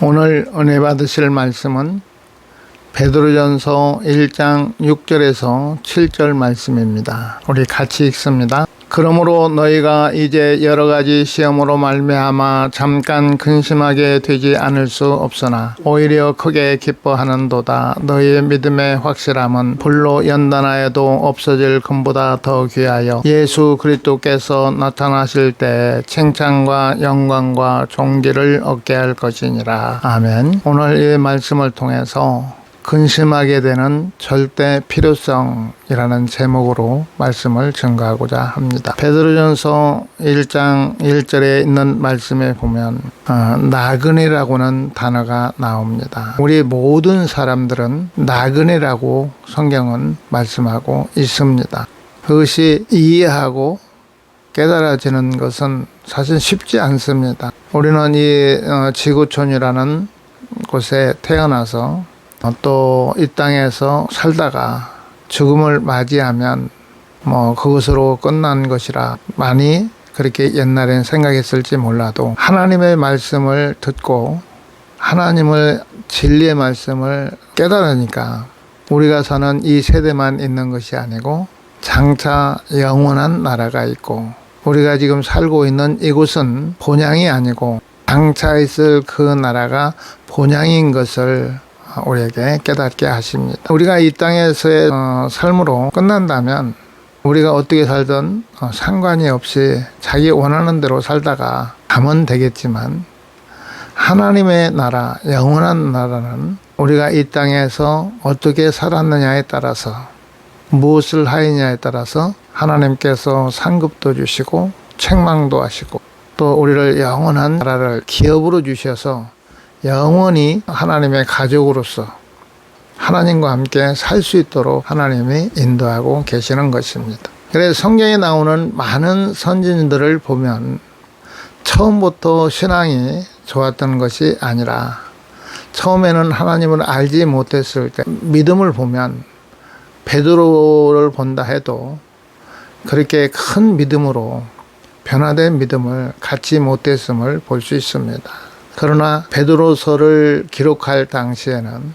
오늘 은혜 받으실 말씀은 베드로전서 1장 6절에서 7절 말씀입니다. 우리 같이 읽습니다. 그러므로 너희가 이제 여러 가지 시험으로 말미암아 잠깐 근심하게 되지 않을 수 없으나 오히려 크게 기뻐하는도다. 너희의 믿음의 확실함은 불로 연단하여도 없어질 금보다 더 귀하여 예수 그리스도께서 나타나실 때 칭찬과 영광과 존귀를 얻게 할 것이니라. 아멘. 오늘 이 말씀을 통해서 근심하게 되는 절대 필요성이라는 제목으로 말씀을 증거하고자 합니다. 베드로전서 1장 1절에 있는 말씀에 보면 어, 나그네라고는 단어가 나옵니다. 우리 모든 사람들은 나그네라고 성경은 말씀하고 있습니다. 그것이 이해하고 깨달아지는 것은 사실 쉽지 않습니다. 우리는 이 어, 지구촌이라는 곳에 태어나서 또 이 땅에서 살다가 죽음을 맞이하면 뭐 그것으로 끝난 것이라 많이 그렇게 옛날엔 생각했을지 몰라도 하나님의 말씀을 듣고 하나님을 진리의 말씀을 깨달으니까 우리가 사는 이 세대만 있는 것이 아니고 장차 영원한 나라가 있고 우리가 지금 살고 있는 이곳은 본향이 아니고 장차 있을 그 나라가 본향인 것을 우리에게 깨닫게 하십니다. 우리가 이 땅에서의 어, 삶으로 끝난다면 우리가 어떻게 살든 어, 상관이 없이 자기 원하는 대로 살다가 가면 되겠지만 하나님의 나라, 영원한 나라는 우리가 이 땅에서 어떻게 살았느냐에 따라서 무엇을 하였냐에 따라서 하나님께서 상급도 주시고 책망도 하시고 또 우리를 영원한 나라를 기업으로 주셔서 영원히 하나님의 가족으로서 하나님과 함께 살 수 있도록 하나님이 인도하고 계시는 것입니다. 그래서 성경에 나오는 많은 선진들을 보면 처음부터 신앙이 좋았던 것이 아니라 처음에는 하나님을 알지 못했을 때 믿음을 보면 베드로를 본다 해도 그렇게 큰 믿음으로 변화된 믿음을 갖지 못했음을 볼 수 있습니다. 그러나 베드로서를 기록할 당시에는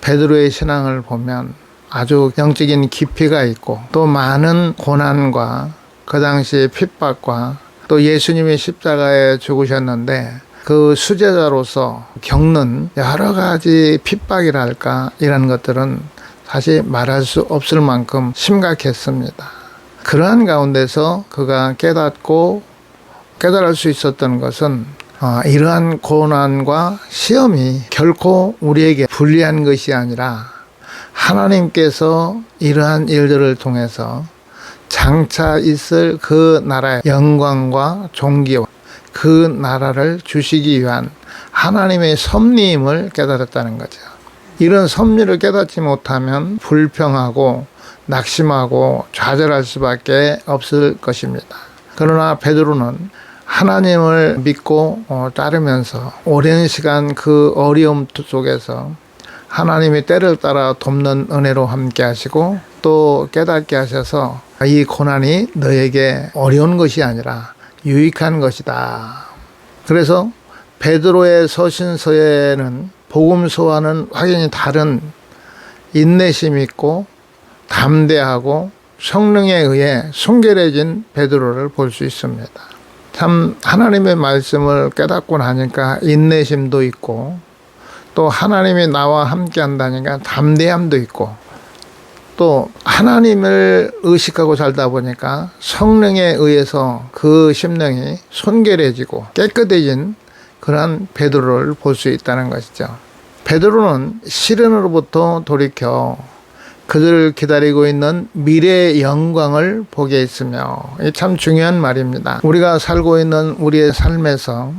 베드로의 신앙을 보면 아주 영적인 깊이가 있고 또 많은 고난과 그 당시의 핍박과 또 예수님이 십자가에 죽으셨는데 그 수제자로서 겪는 여러 가지 핍박이랄까 이런 것들은 사실 말할 수 없을 만큼 심각했습니다. 그러한 가운데서 그가 깨닫고 깨달을 수 있었던 것은 어, 이러한 고난과 시험이 결코 우리에게 불리한 것이 아니라 하나님께서 이러한 일들을 통해서 장차 있을 그 나라의 영광과 존귀와 그 나라를 주시기 위한 하나님의 섭리임을 깨달았다는 거죠. 이런 섭리를 깨닫지 못하면 불평하고 낙심하고 좌절할 수밖에 없을 것입니다. 그러나 베드로는 하나님을 믿고 어, 따르면서 오랜 시간 그 어려움 속에서 하나님의 때를 따라 돕는 은혜로 함께 하시고 또 깨닫게 하셔서 이 고난이 너에게 어려운 것이 아니라 유익한 것이다. 그래서 베드로의 서신서에는 복음서와는 확연히 다른 인내심 있고 담대하고 성령에 의해 순결해진 베드로를 볼 수 있습니다. 참 하나님의 말씀을 깨닫고 나니까 인내심도 있고 또 하나님이 나와 함께 한다니까 담대함도 있고 또 하나님을 의식하고 살다 보니까 성령에 의해서 그 심령이 손결해지고 깨끗해진 그러한 베드로를 볼 수 있다는 것이죠. 베드로는 시련으로부터 돌이켜 그들을 기다리고 있는 미래의 영광을 보게 했으며 참 중요한 말입니다. 우리가 살고 있는 우리의 삶에서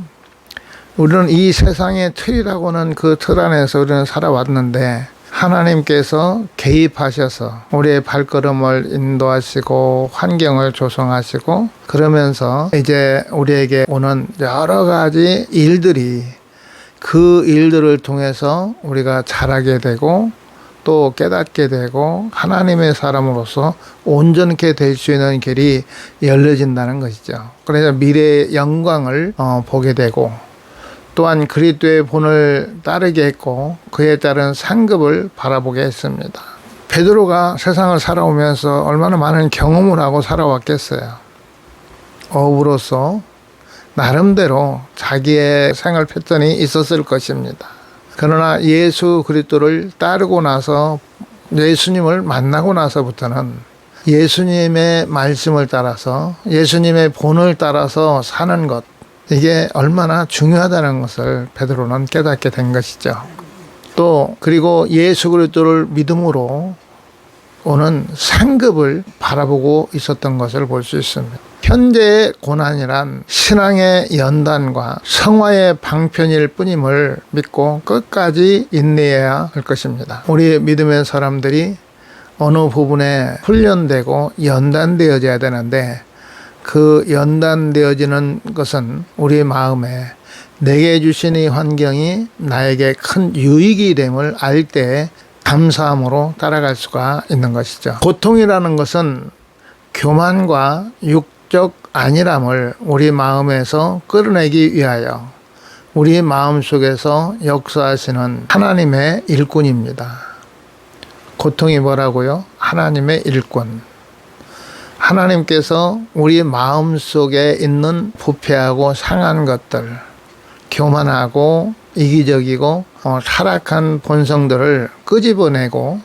우리는 이 세상의 틀이라고는 그 틀 안에서 우리는 살아왔는데 하나님께서 개입하셔서 우리의 발걸음을 인도하시고 환경을 조성하시고 그러면서 이제 우리에게 오는 여러 가지 일들이 그 일들을 통해서 우리가 자라게 되고 또 깨닫게 되고 하나님의 사람으로서 온전케 될 수 있는 길이 열려진다는 것이죠. 그래서 미래의 영광을 어, 보게 되고 또한 그리스도의 본을 따르게 했고 그에 따른 상급을 바라보게 했습니다. 베드로가 세상을 살아오면서 얼마나 많은 경험을 하고 살아왔겠어요. 어부로서 나름대로 자기의 생활 패턴이 있었을 것입니다. 그러나 예수 그리스도를 따르고 나서 예수님을 만나고 나서부터는 예수님의 말씀을 따라서 예수님의 본을 따라서 사는 것 이게 얼마나 중요하다는 것을 베드로는 깨닫게 된 것이죠. 또 그리고 예수 그리스도를 믿음으로 오는 상급을 바라보고 있었던 것을 볼 수 있습니다. 현재의 고난이란 신앙의 연단과 성화의 방편일 뿐임을 믿고 끝까지 인내해야 할 것입니다. 우리 믿음의 사람들이 어느 부분에 훈련되고 연단되어져야 되는데 그 연단되어지는 것은 우리 마음에 내게 주신 이 환경이 나에게 큰 유익이 됨을 알때 감사함으로 따라갈 수가 있는 것이죠. 고통이라는 것은 교만과 육적 안일함을 우리 마음에서 끌어내기 위하여 우리 마음 속에서 역사하시는 하나님의 일꾼입니다. 고통이 뭐라고요? 하나님의 일꾼. 하나님께서 우리 마음 속에 있는 부패하고 상한 것들, 교만하고 이기적이고 어, 타락한 본성들을 끄집어내고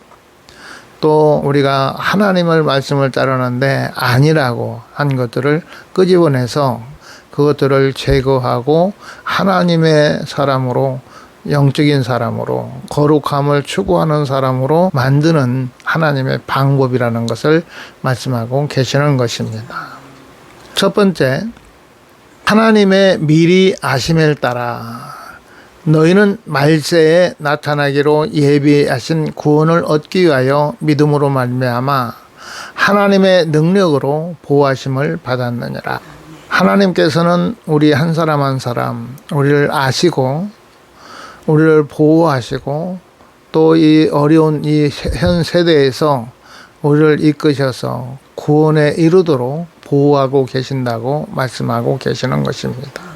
또 우리가 하나님을 말씀을 따르는데 아니라고 한 것들을 끄집어내서 그것들을 제거하고 하나님의 사람으로 영적인 사람으로 거룩함을 추구하는 사람으로 만드는 하나님의 방법이라는 것을 말씀하고 계시는 것입니다. 첫 번째, 하나님의 미리 아심을 따라 너희는 말세에 나타나기로 예비하신 구원을 얻기 위하여 믿음으로 말미암아 하나님의 능력으로 보호하심을 받았느니라. 하나님께서는 우리 한 사람 한 사람 우리를 아시고 우리를 보호하시고 또 이 어려운 이 현 세대에서 우리를 이끄셔서 구원에 이르도록 보호하고 계신다고 말씀하고 계시는 것입니다.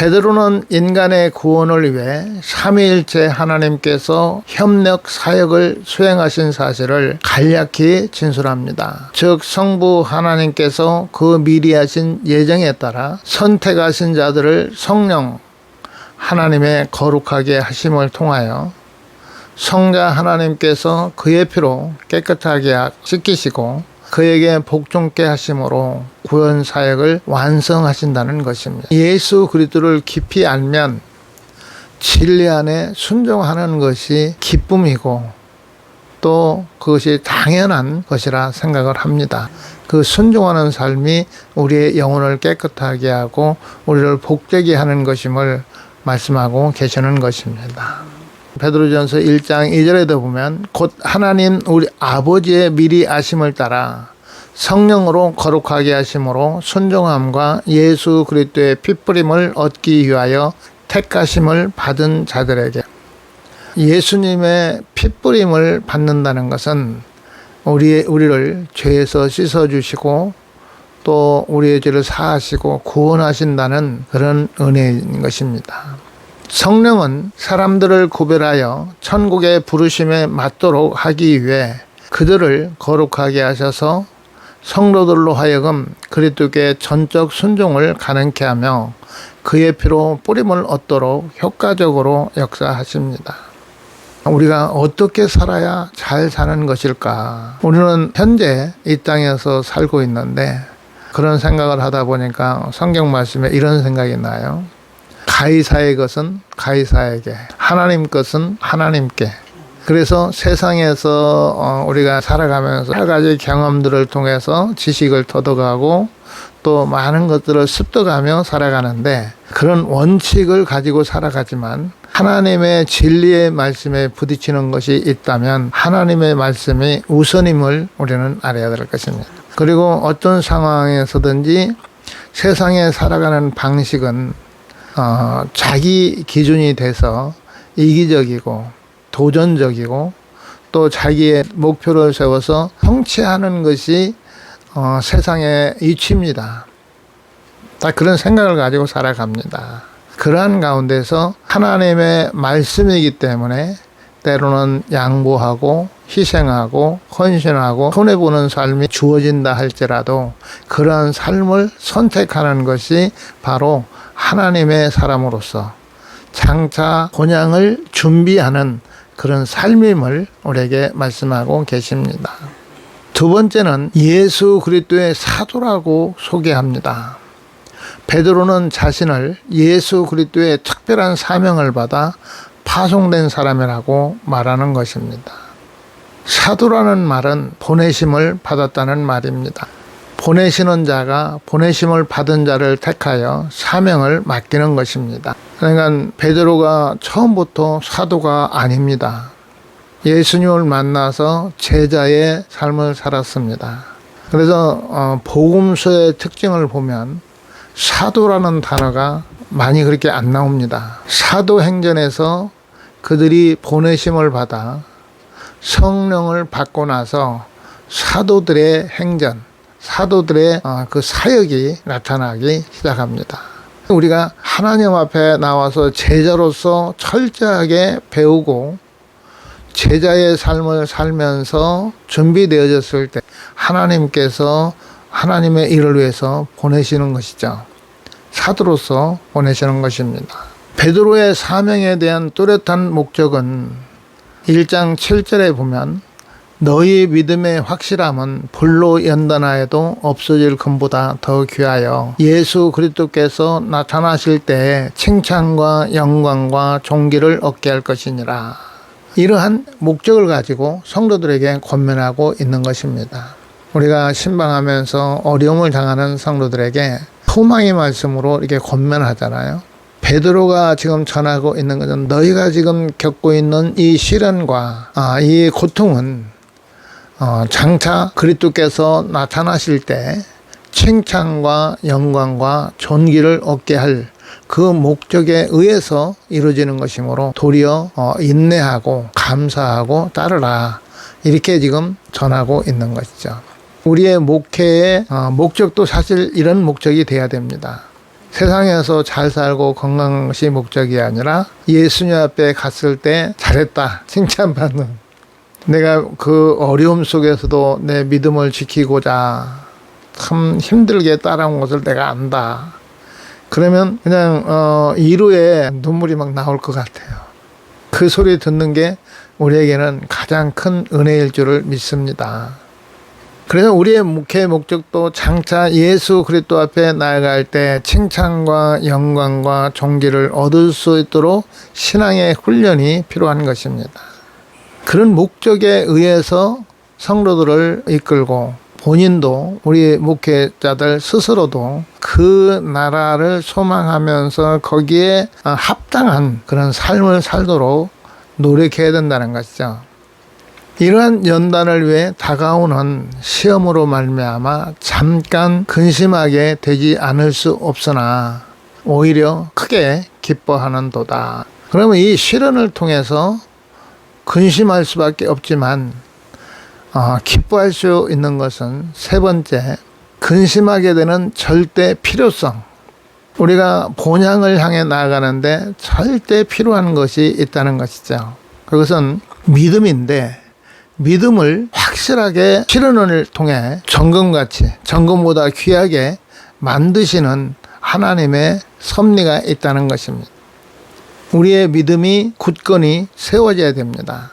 베드로는 인간의 구원을 위해 삼위일체 하나님께서 협력 사역을 수행하신 사실을 간략히 진술합니다. 즉 성부 하나님께서 그 미리 하신 예정에 따라 선택하신 자들을 성령 하나님의 거룩하게 하심을 통하여 성자 하나님께서 그의 피로 깨끗하게 씻기시고 그에게 복종케 하심으로 구원 사역을 완성하신다는 것입니다. 예수 그리스도를 깊이 알면 진리 안에 순종하는 것이 기쁨이고 또 그것이 당연한 것이라 생각을 합니다. 그 순종하는 삶이 우리의 영혼을 깨끗하게 하고 우리를 복되게 하는 것임을 말씀하고 계시는 것입니다. 베드로전서 1장 2절에도 보면 곧 하나님 우리 아버지의 미리 아심을 따라 성령으로 거룩하게 하심으로 순종함과 예수 그리스도의 피뿌림을 얻기 위하여 택하심을 받은 자들에게 예수님의 피뿌림을 받는다는 것은 우리 우리를 죄에서 씻어 주시고 또 우리의 죄를 사하시고 구원하신다는 그런 은혜인 것입니다. 성령은 사람들을 구별하여 천국의 부르심에 맞도록 하기 위해 그들을 거룩하게 하셔서 성도들로 하여금 그리스도께 전적 순종을 가능케 하며 그의 피로 뿌림을 얻도록 효과적으로 역사하십니다. 우리가 어떻게 살아야 잘 사는 것일까? 우리는 현재 이 땅에서 살고 있는데 그런 생각을 하다 보니까 성경 말씀에 이런 생각이 나요. 가이사의 것은 가이사에게, 하나님 것은 하나님께. 그래서 세상에서 어, 우리가 살아가면서 여러 가지 경험들을 통해서 지식을 터득하고 또 많은 것들을 습득하며 살아가는데 그런 원칙을 가지고 살아가지만 하나님의 진리의 말씀에 부딪히는 것이 있다면 하나님의 말씀이 우선임을 우리는 알아야 될 것입니다. 그리고 어떤 상황에서든지 세상에 살아가는 방식은 어, 자기 기준이 돼서 이기적이고 도전적이고 또 자기의 목표를 세워서 성취하는 것이 어, 세상의 이치입니다. 다 그런 생각을 가지고 살아갑니다. 그러한 가운데서 하나님의 말씀이기 때문에 때로는 양보하고 희생하고 헌신하고 손해보는 삶이 주어진다 할지라도 그러한 삶을 선택하는 것이 바로 하나님의 사람으로서 장차 본향을 준비하는 그런 삶임을 우리에게 말씀하고 계십니다. 두 번째는 예수 그리스도의 사도라고 소개합니다. 베드로는 자신을 예수 그리스도의 특별한 사명을 받아 파송된 사람이라고 말하는 것입니다. 사도라는 말은 보내심을 받았다는 말입니다. 보내시는 자가 보내심을 받은 자를 택하여 사명을 맡기는 것입니다. 그러니까 베드로가 처음부터 사도가 아닙니다. 예수님을 만나서 제자의 삶을 살았습니다. 그래서 어, 복음서의 특징을 보면 사도라는 단어가 많이 그렇게 안 나옵니다. 사도행전에서 그들이 보내심을 받아 성령을 받고 나서 사도들의 행전, 사도들의 어, 그 사역이 나타나기 시작합니다. 우리가 하나님 앞에 나와서 제자로서 철저하게 배우고 제자의 삶을 살면서 준비되어졌을 때 하나님께서 하나님의 일을 위해서 보내시는 것이죠. 사도로서 보내시는 것입니다. 베드로의 사명에 대한 뚜렷한 목적은 1장 7절에 보면 너희 믿음의 확실함은 불로 연단하여도 없어질 금보다 더 귀하여 예수 그리스도께서 나타나실 때 칭찬과 영광과 존귀를 얻게 할 것이니라. 이러한 목적을 가지고 성도들에게 권면하고 있는 것입니다. 우리가 신방하면서 어려움을 당하는 성도들에게 소망의 말씀으로 이렇게 권면하잖아요. 베드로가 지금 전하고 있는 것은 너희가 지금 겪고 있는 이 시련과 아, 이 고통은 어, 장차 그리스도께서 나타나실 때 칭찬과 영광과 존귀를 얻게 할 그 목적에 의해서 이루어지는 것이므로 도리어 어, 인내하고 감사하고 따르라 이렇게 지금 전하고 있는 것이죠. 우리의 목회의 어, 목적도 사실 이런 목적이 돼야 됩니다. 세상에서 잘 살고 건강한 것이 목적이 아니라 예수님 앞에 갔을 때 잘했다 칭찬받는 내가 그 어려움 속에서도 내 믿음을 지키고자 참 힘들게 따라온 것을 내가 안다. 그러면 그냥 어, 이루에 눈물이 막 나올 것 같아요. 그 소리 듣는 게 우리에게는 가장 큰 은혜일 줄을 믿습니다. 그래서 우리의 목회 목적도 장차 예수 그리스도 앞에 나아갈 때 칭찬과 영광과 존귀를 얻을 수 있도록 신앙의 훈련이 필요한 것입니다. 그런 목적에 의해서 성도들을 이끌고 본인도 우리 목회자들 스스로도 그 나라를 소망하면서 거기에 합당한 그런 삶을 살도록 노력해야 된다는 것이죠. 이러한 연단을 위해 다가오는 시험으로 말미암아 잠깐 근심하게 되지 않을 수 없으나 오히려 크게 기뻐하는 도다. 그러면 이 시련을 통해서 근심할 수밖에 없지만 어, 기뻐할 수 있는 것은 세 번째 근심하게 되는 절대 필요성. 우리가 본향을 향해 나아가는데 절대 필요한 것이 있다는 것이죠. 그것은 믿음인데 믿음을 확실하게 실현을 통해 정금같이 정금보다 귀하게 만드시는 하나님의 섭리가 있다는 것입니다. 우리의 믿음이 굳건히 세워져야 됩니다.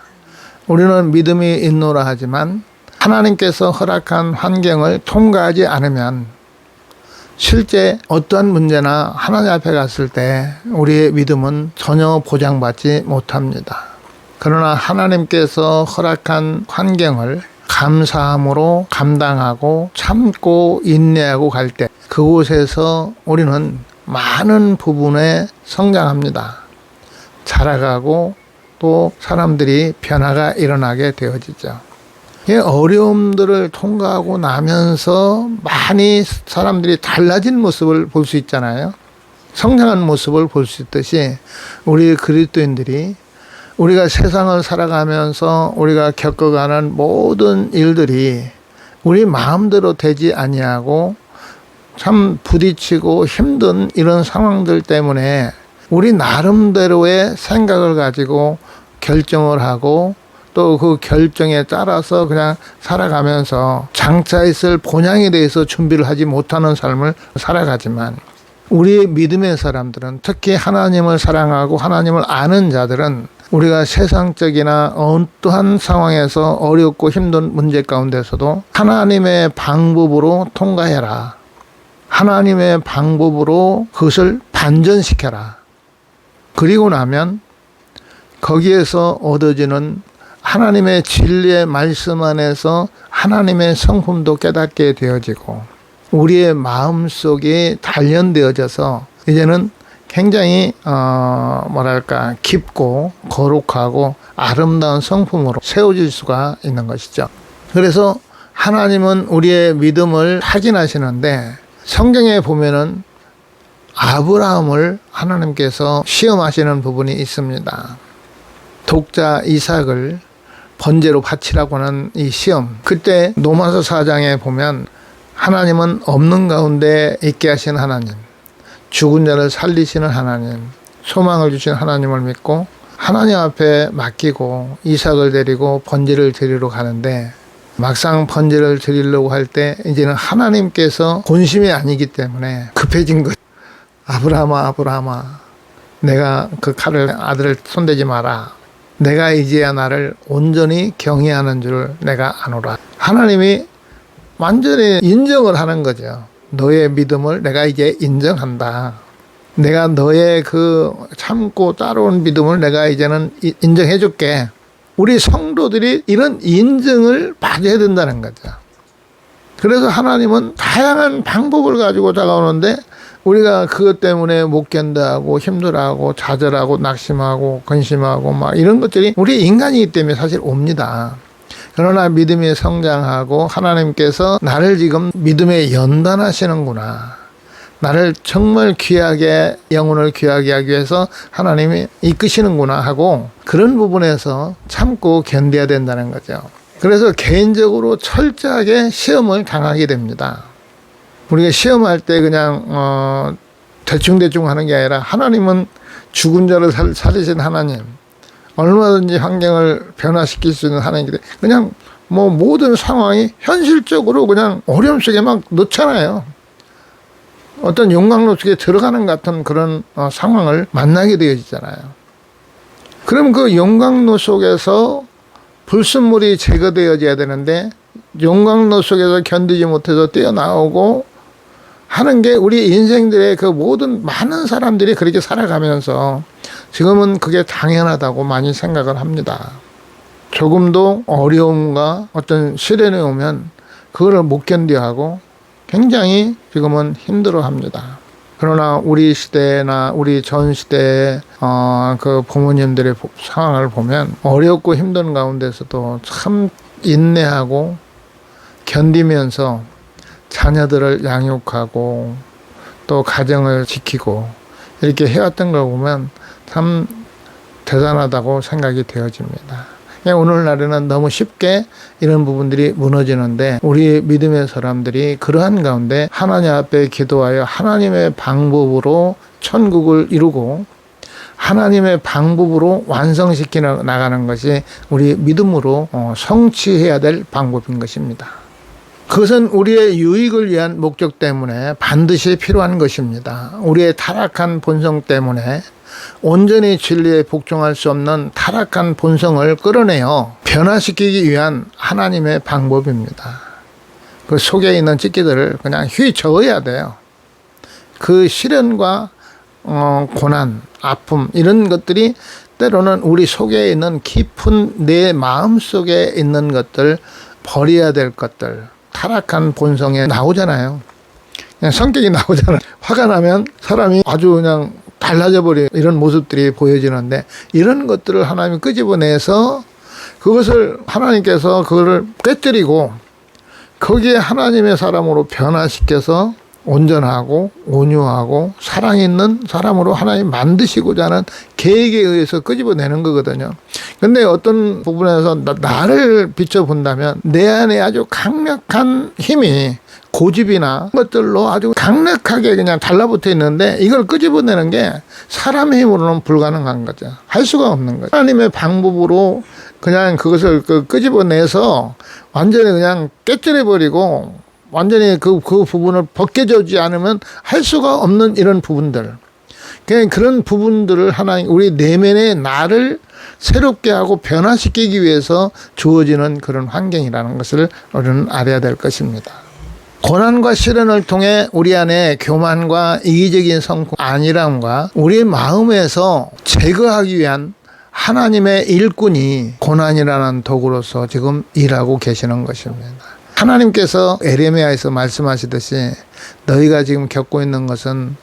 우리는 믿음이 있노라 하지만 하나님께서 허락한 환경을 통과하지 않으면 실제 어떠한 문제나 하나님 앞에 갔을 때 우리의 믿음은 전혀 보장받지 못합니다. 그러나 하나님께서 허락한 환경을 감사함으로 감당하고 참고 인내하고 갈 때 그곳에서 우리는 많은 부분에 성장합니다. 자라가고 또 사람들이 변화가 일어나게 되어지죠. 이 어려움들을 통과하고 나면서 많이 사람들이 달라진 모습을 볼 수 있잖아요. 성장한 모습을 볼 수 있듯이 우리 그리스도인들이 우리가 세상을 살아가면서 우리가 겪어가는 모든 일들이 우리 마음대로 되지 아니하고 참 부딪히고 힘든 이런 상황들 때문에 우리 나름대로의 생각을 가지고 결정을 하고 또 그 결정에 따라서 그냥 살아가면서 장차 있을 본향에 대해서 준비를 하지 못하는 삶을 살아가지만 우리 믿음의 사람들은 특히 하나님을 사랑하고 하나님을 아는 자들은 우리가 세상적이나 어떠한 상황에서 어렵고 힘든 문제 가운데서도 하나님의 방법으로 통과해라. 하나님의 방법으로 그것을 반전시켜라. 그리고 나면 거기에서 얻어지는 하나님의 진리의 말씀 안에서 하나님의 성품도 깨닫게 되어지고 우리의 마음 속에 단련되어져서 이제는 굉장히 어 뭐랄까 깊고 거룩하고 아름다운 성품으로 세워질 수가 있는 것이죠. 그래서 하나님은 우리의 믿음을 확인하시는데 성경에 보면은 아브라함을 하나님께서 시험하시는 부분이 있습니다. 독자 이삭을 번제로 바치라고 하는 이 시험. 그때 노마서 4장에 보면 하나님은 없는 가운데 있게 하신 하나님, 죽은 자를 살리시는 하나님, 소망을 주신 하나님을 믿고 하나님 앞에 맡기고 이삭을 데리고 번제를 드리러 가는데 막상 번제를 드리려고 할 때 이제는 하나님께서 본심이 아니기 때문에 급해진 것. 아브라함아 아브라함아 내가 그 칼을 아들을 손대지 마라. 내가 이제야 나를 온전히 경외하는 줄 내가 아노라. 하나님이 완전히 인정을 하는 거죠. 너의 믿음을 내가 이제 인정한다. 내가 너의 그 참고 따라온 믿음을 내가 이제는 이- 인정해 줄게. 우리 성도들이 이런 인정을 받아야 된다는 거죠. 그래서 하나님은 다양한 방법을 가지고 다가오는데 우리가 그것 때문에 못 견뎌하고 힘들어하고 좌절하고 낙심하고 근심하고 막 이런 것들이 우리 인간이기 때문에 사실 옵니다. 그러나 믿음이 성장하고 하나님께서 나를 지금 믿음에 연단하시는구나. 나를 정말 귀하게 영혼을 귀하게 하기 위해서 하나님이 이끄시는구나 하고 그런 부분에서 참고 견뎌야 된다는 거죠. 그래서 개인적으로 철저하게 시험을 당하게 됩니다. 우리가 시험할 때 그냥 어 대충 대충 하는 게 아니라 하나님은 죽은 자를 살, 살리신 하나님, 얼마든지 환경을 변화시킬 수 있는 하나님인데 그냥 뭐 모든 상황이 현실적으로 그냥 어려움 속에 막 넣잖아요. 어떤 용광로 속에 들어가는 것 같은 그런 어, 상황을 만나게 되어지잖아요. 그럼 그 용광로 속에서 불순물이 제거되어져야 되는데 용광로 속에서 견디지 못해서 뛰어나오고 하는 게 우리 인생들의 그 모든 많은 사람들이 그렇게 살아가면서 지금은 그게 당연하다고 많이 생각을 합니다. 조금도 어려움과 어떤 시련이 오면 그거를 못 견뎌하고 굉장히 지금은 힘들어 합니다. 그러나 우리 시대나 우리 전 시대의 어, 그 부모님들의 보- 상황을 보면 어렵고 힘든 가운데서도 참 인내하고 견디면서 자녀들을 양육하고 또 가정을 지키고 이렇게 해왔던 걸 보면 참 대단하다고 생각이 되어집니다. 오늘날에는 너무 쉽게 이런 부분들이 무너지는데 우리 믿음의 사람들이 그러한 가운데 하나님 앞에 기도하여 하나님의 방법으로 천국을 이루고 하나님의 방법으로 완성시켜 나가는 것이 우리 믿음으로 어, 성취해야 될 방법인 것입니다. 그것은 우리의 유익을 위한 목적 때문에 반드시 필요한 것입니다. 우리의 타락한 본성 때문에 온전히 진리에 복종할 수 없는 타락한 본성을 끌어내어 변화시키기 위한 하나님의 방법입니다. 그 속에 있는 찌끼들을 그냥 휘저어야 돼요. 그 시련과 어, 고난, 아픔 이런 것들이 때로는 우리 속에 있는 깊은 내 마음 속에 있는 것들 버려야 될 것들 타락한 본성에 나오잖아요. 그냥 성격이 나오잖아요. 화가 나면 사람이 아주 그냥 달라져 버려 이런 모습들이 보여지는데 이런 것들을 하나님이 끄집어내서 그것을 하나님께서 그거를 깨뜨리고 거기에 하나님의 사람으로 변화시켜서 온전하고 온유하고 사랑 있는 사람으로 하나님 만드시고자 하는 계획에 의해서 끄집어내는 거거든요. 근데 어떤 부분에서 나, 나를 비춰본다면 내 안에 아주 강력한 힘이 고집이나 것들로 아주 강력하게 그냥 달라붙어 있는데 이걸 끄집어내는 게 사람의 힘으로는 불가능한 거죠. 할 수가 없는 거죠. 하나님의 방법으로 그냥 그것을 그 끄집어내서 완전히 그냥 깨뜨려 버리고 완전히 그, 그 부분을 벗겨주지 않으면 할 수가 없는 이런 부분들. 그냥 그런 부분들을 하나님, 우리 내면의 나를 새롭게 하고 변화시키기 위해서 주어지는 그런 환경이라는 것을 우리는 알아야 될 것입니다. 고난과 시련을 통해 우리 안에 교만과 이기적인 성품, 안일함과 우리 마음에서 제거하기 위한 하나님의 일꾼이 고난이라는 도구로서 지금 일하고 계시는 것입니다. 하나님께서 에레미야에서 말씀하시듯이 너희가 지금 겪고 있는 것은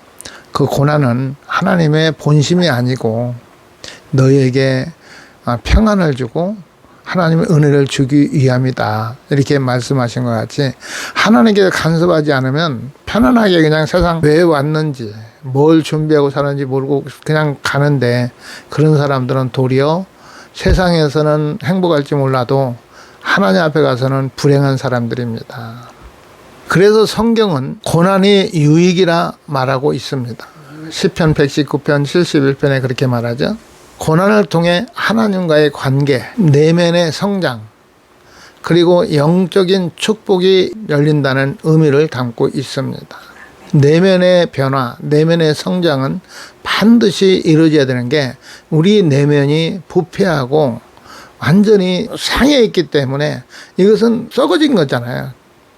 그 고난은 하나님의 본심이 아니고 너희에게 아, 평안을 주고 하나님의 은혜를 주기 위함이다. 이렇게 말씀하신 것 같이 하나님께 간섭하지 않으면 편안하게 그냥 세상 왜 왔는지 뭘 준비하고 사는지 모르고 그냥 가는데 그런 사람들은 도리어 세상에서는 행복할지 몰라도 하나님 앞에 가서는 불행한 사람들입니다. 그래서 성경은 고난이 유익이라 말하고 있습니다. 시편 119편 71편에 그렇게 말하죠. 고난을 통해 하나님과의 관계, 내면의 성장, 그리고 영적인 축복이 열린다는 의미를 담고 있습니다. 내면의 변화, 내면의 성장은 반드시 이루어져야 되는 게 우리 내면이 부패하고 완전히 상해 있기 때문에 이것은 썩어진 거잖아요.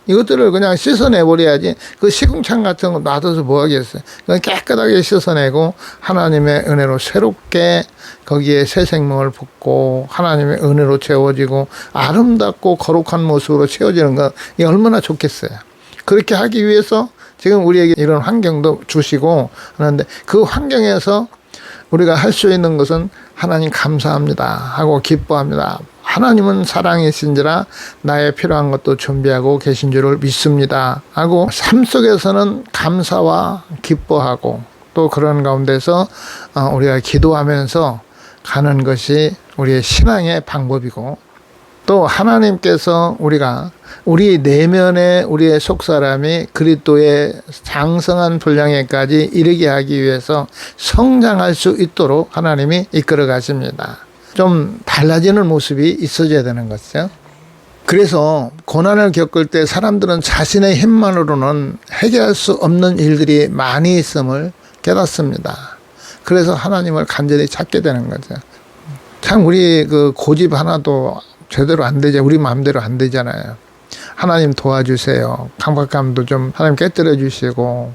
이것들을 그냥 씻어내버려야지 그 시궁창 같은 거 놔둬서 뭐 하겠어요. 그냥 깨끗하게 씻어내고 하나님의 은혜로 새롭게 거기에 새 생명을 붓고 하나님의 은혜로 채워지고 아름답고 거룩한 모습으로 채워지는 거 이게 얼마나 좋겠어요. 그렇게 하기 위해서 지금 우리에게 이런 환경도 주시고 하는데 그 환경에서 우리가 할 수 있는 것은 하나님 감사합니다 하고 기뻐합니다. 하나님은 사랑이신지라 나의 필요한 것도 준비하고 계신 줄을 믿습니다 하고 삶 속에서는 감사와 기뻐하고 또 그런 가운데서 어, 우리가 기도하면서 가는 것이 우리의 신앙의 방법이고 또 하나님께서 우리가 우리 내면의 우리의 속 사람이 그리스도의 장성한 분량에까지 이르게 하기 위해서 성장할 수 있도록 하나님이 이끌어 가십니다. 좀 달라지는 모습이 있어져야 되는 것이죠. 그래서 고난을 겪을 때 사람들은 자신의 힘만으로는 해결할 수 없는 일들이 많이 있음을 깨닫습니다. 그래서 하나님을 간절히 찾게 되는 거죠. 참 우리 그 고집 하나도 제대로 안 되죠. 우리 마음대로 안 되잖아요. 하나님 도와주세요. 강박감도 좀 하나님 깨뜨려 주시고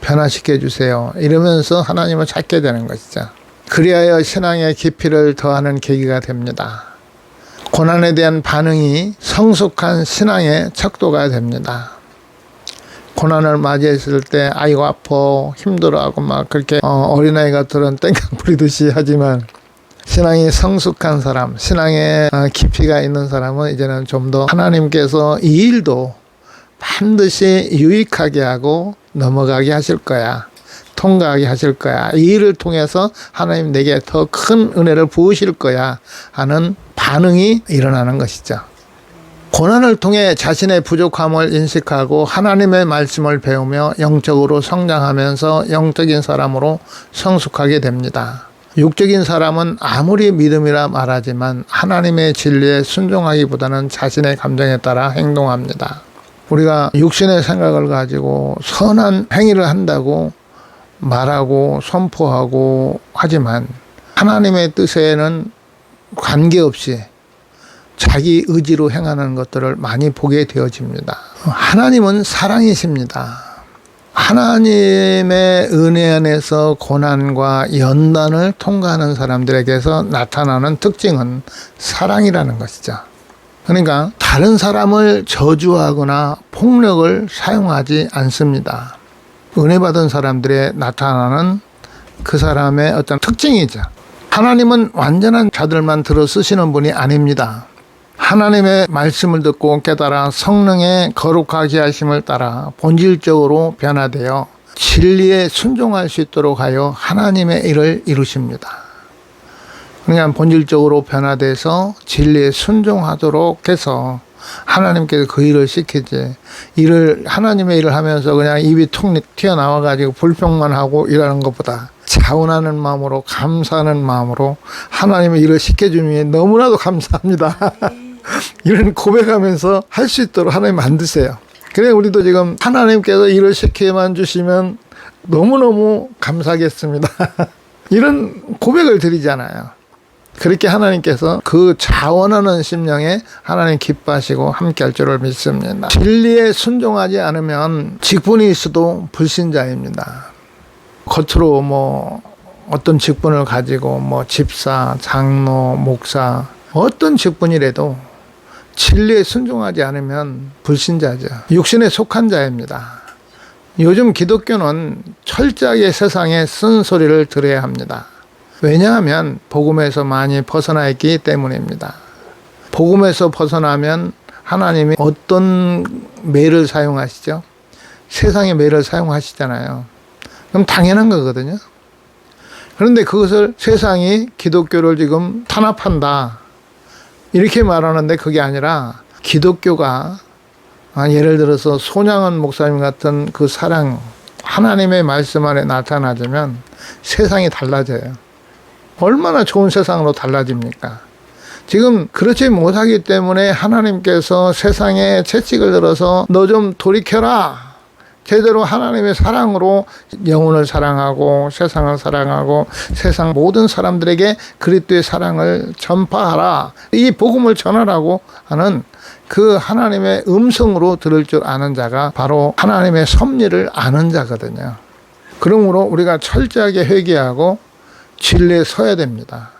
변화시켜 주세요. 이러면서 하나님을 찾게 되는 것이죠. 그리하여 신앙의 깊이를 더하는 계기가 됩니다. 고난에 대한 반응이 성숙한 신앙의 척도가 됩니다. 고난을 맞이했을 때 아이고 아파 힘들어하고 막 그렇게 어, 어린아이 같은 땡깡 부리듯이 하지만 신앙이 성숙한 사람, 신앙에 어, 깊이가 있는 사람은 이제는 좀 더 하나님께서 이 일도 반드시 유익하게 하고 넘어가게 하실 거야. 통과하게 하실 거야. 이 일을 통해서 하나님 내게 더 큰 은혜를 부으실 거야. 하는 반응이 일어나는 것이죠. 고난을 통해 자신의 부족함을 인식하고 하나님의 말씀을 배우며 영적으로 성장하면서 영적인 사람으로 성숙하게 됩니다. 육적인 사람은 아무리 믿음이라 말하지만 하나님의 진리에 순종하기보다는 자신의 감정에 따라 행동합니다. 우리가 육신의 생각을 가지고 선한 행위를 한다고 말하고 선포하고 하지만 하나님의 뜻에는 관계없이 자기 의지로 행하는 것들을 많이 보게 되어집니다. 하나님은 사랑이십니다. 하나님의 은혜 안에서 고난과 연단을 통과하는 사람들에게서 나타나는 특징은 사랑이라는 것이죠. 그러니까 다른 사람을 저주하거나 폭력을 사용하지 않습니다. 은혜 받은 사람들의 나타나는 그 사람의 어떤 특징이죠. 하나님은 완전한 자들만 들어 쓰시는 분이 아닙니다. 하나님의 말씀을 듣고 깨달아 성령의 거룩하게 하심을 따라 본질적으로 변화되어 진리에 순종할 수 있도록 하여 하나님의 일을 이루십니다. 그냥 본질적으로 변화돼서 진리에 순종하도록 해서 하나님께서 그 일을 시키지 일을 하나님의 일을 하면서 그냥 입이 툭 튀어나와 가지고 불평만 하고 일하는 것보다 자원하는 마음으로 감사하는 마음으로 하나님의 일을 시켜주니 너무나도 감사합니다. 이런 고백하면서 할 수 있도록 하나님 만드세요. 그래 우리도 지금 하나님께서 일을 시켜만 주시면 너무너무 감사하겠습니다. 이런 고백을 드리잖아요. 그렇게 하나님께서 그 자원하는 심령에 하나님 기뻐하시고 함께 할 줄을 믿습니다. 진리에 순종하지 않으면 직분이 있어도 불신자입니다. 겉으로 뭐 어떤 직분을 가지고 뭐 집사, 장로, 목사 어떤 직분이라도 진리에 순종하지 않으면 불신자죠. 육신에 속한 자입니다. 요즘 기독교는 철저하게 세상의 쓴소리를 들어야 합니다. 왜냐하면 복음에서 많이 벗어나 있기 때문입니다. 복음에서 벗어나면 하나님이 어떤 매를 사용하시죠? 세상의 매를 사용하시잖아요. 그럼 당연한 거거든요. 그런데 그것을 세상이 기독교를 지금 탄압한다. 이렇게 말하는데 그게 아니라 기독교가 아, 예를 들어서 손양원 목사님 같은 그 사랑, 하나님의 말씀 안에 나타나지면 세상이 달라져요. 얼마나 좋은 세상으로 달라집니까? 지금 그렇지 못하기 때문에 하나님께서 세상에 채찍을 들어서 너 좀 돌이켜라. 제대로 하나님의 사랑으로 영혼을 사랑하고 세상을 사랑하고 세상 모든 사람들에게 그리스도의 사랑을 전파하라. 이 복음을 전하라고 하는 그 하나님의 음성으로 들을 줄 아는 자가 바로 하나님의 섭리를 아는 자거든요. 그러므로 우리가 철저하게 회개하고 진리에 서야 됩니다.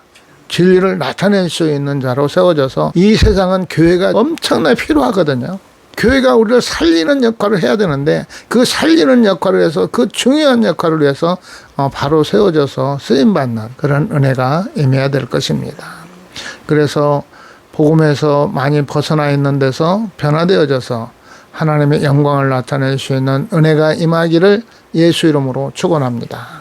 진리를 나타낼 수 있는 자로 세워져서 이 세상은 교회가 엄청나게 필요하거든요. 교회가 우리를 살리는 역할을 해야 되는데 그 살리는 역할을 해서 그 중요한 역할을 위해서 어, 바로 세워져서 쓰임 받는 그런 은혜가 임해야 될 것입니다. 그래서 복음에서 많이 벗어나 있는 데서 변화되어져서 하나님의 영광을 나타낼 수 있는 은혜가 임하기를 예수 이름으로 축원합니다.